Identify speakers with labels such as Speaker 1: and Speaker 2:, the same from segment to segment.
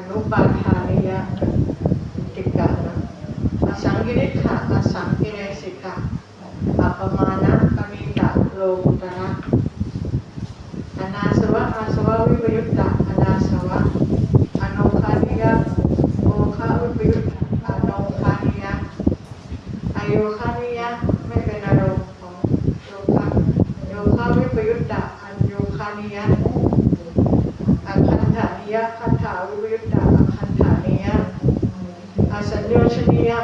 Speaker 1: ano bagharya tikara asangirikha asangkiresika apamana kamita lobutara anasawa asawa vipayukta anasawa anokhaniya okha vipayukta anokhaniya ayokhaniya ไม่เป็นอารมณ์ของโยคะโยคะวิปยุตตะอันโยคานิยะ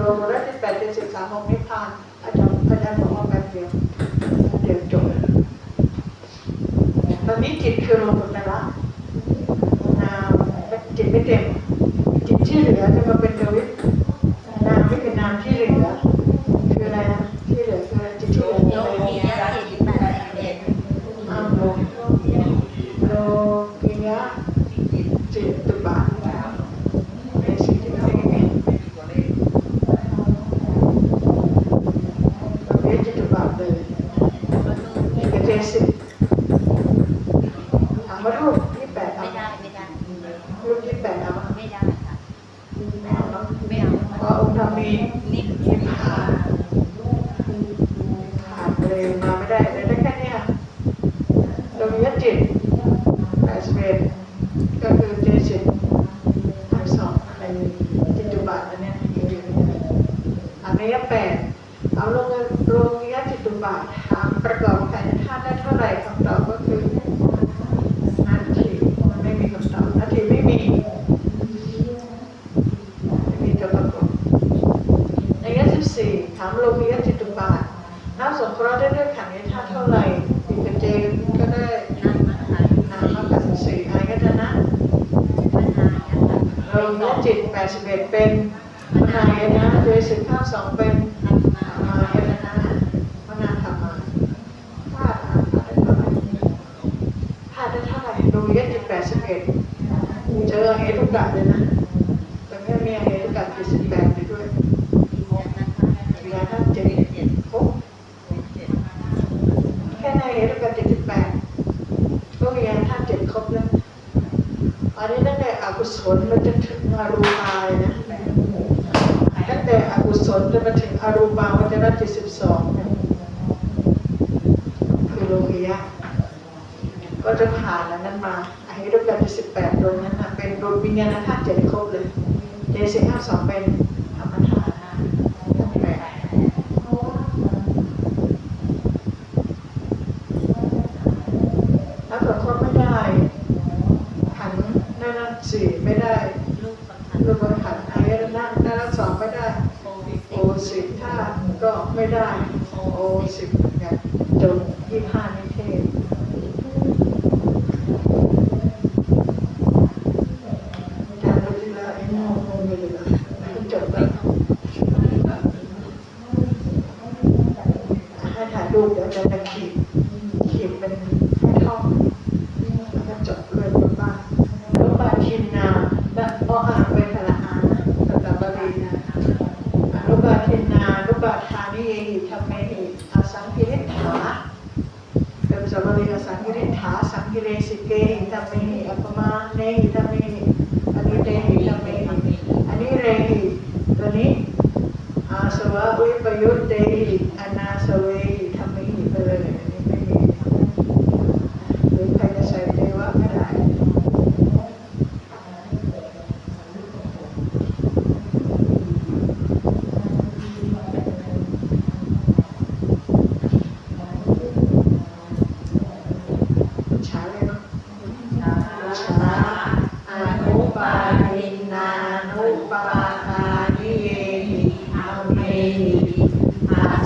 Speaker 1: โรงรัที่
Speaker 2: แปด
Speaker 1: เป็นศึก
Speaker 2: ษาของนิ
Speaker 1: พานอาจารย์อาจารบอกว่าแป๊เดียวเดียวจบตอนิจิตคือโลกุตละนามจิตไม่เต็ม จิตที่เหลือจะมาเป็นดวิตนามไม่เป็นนามที่เหลือ คืออะไรที่เหลือคือจิตที่
Speaker 2: 你不去 สิบเอ็ด
Speaker 1: เป็น
Speaker 2: ค
Speaker 1: นายนนะเจสิบห้าสองเป็นมาเอะนาธรรมาธาตุธาตุธาตุธาตุดูเยอะจิตแปดสิบเอ็ดเจอเหตุกะเลยนะแต่ไม่มีเหตุกะจิตสิบแปดไปด้วย
Speaker 2: วิญญาณเจ็ด
Speaker 1: โอ้แค่ในเหตุกะจิตสิบแปดก็วิญญาธาตุเจ็ดครบแล้ว กุศลมันจะถึงอรูปายนะตั้งแต่อกุศลจะมาถึงอรูปามันจะดที่สิบสองคือโลกิยะก็จะผ่านแล้วนั้นมาอายุรูปแบบที่สิบแป
Speaker 2: ดดวงนั้นเป็
Speaker 1: น
Speaker 2: ดวงวิญญาณธาตุเจ็ดครบเลยเดซิห้าสองเป็น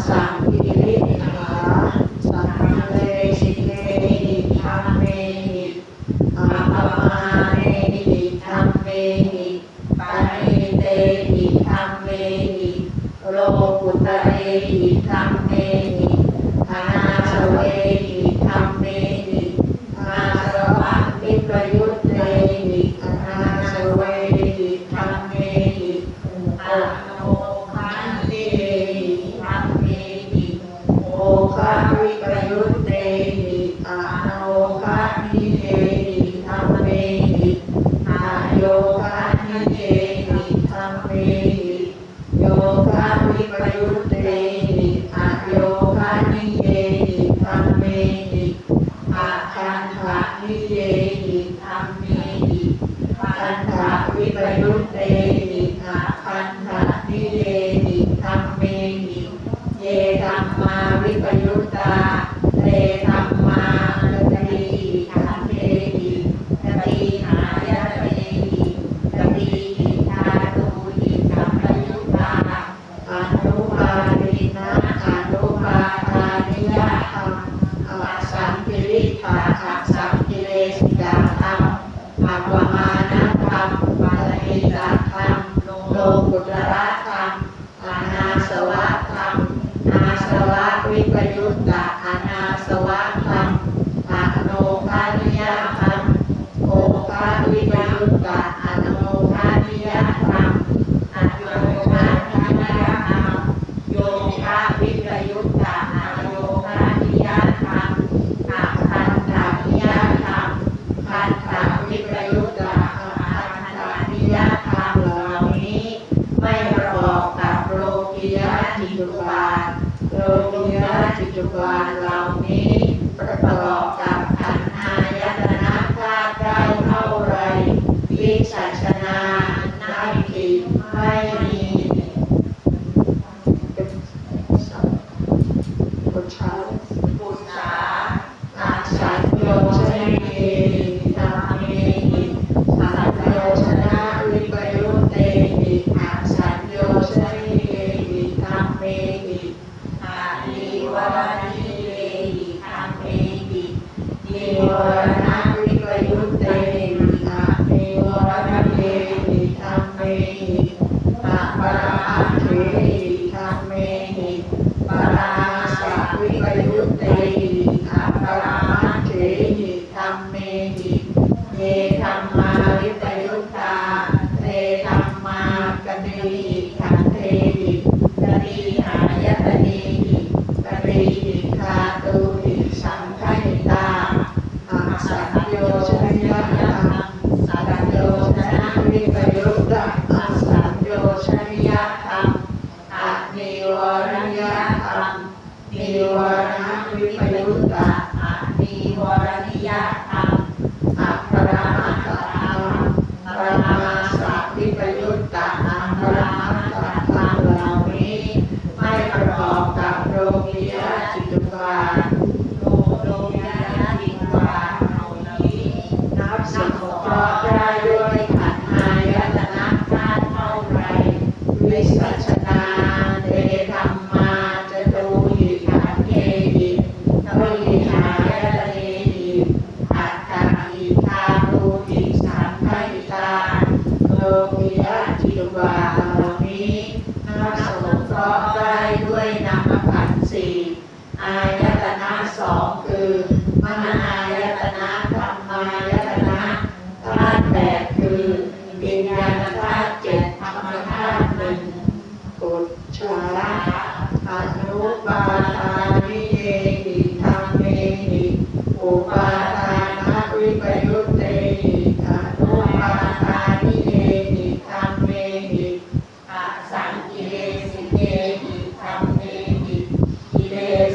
Speaker 2: Saat. हामीले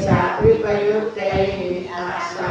Speaker 2: สะวิปยุตเตอัส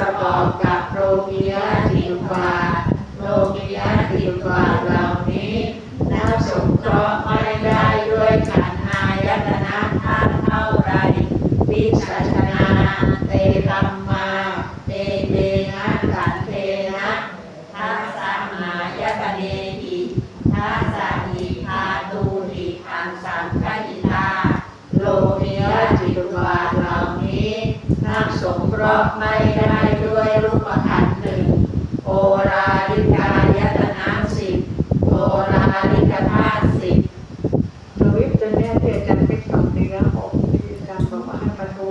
Speaker 2: ประกอบกับโลกิยะจิตวาโลกิยะจิตวาเหล่านี้นับสงเคราะห์ไม่ได้ด้วยขันธ์อายตนะธาตุเท่าไรวิสัชนาเตตัมมาเตเตนะขันเตนะทัสสะหายตเน ราะไม่ได้ด้วยรูปขันธ์หนึ่งโอราลิกายตนะสิบโอราลิกธาตุสิบทวิปตัวเนี้ที่อาจารย์ไปสอนเนื้อหกที่อาจารย์บอกว่าให้มาดู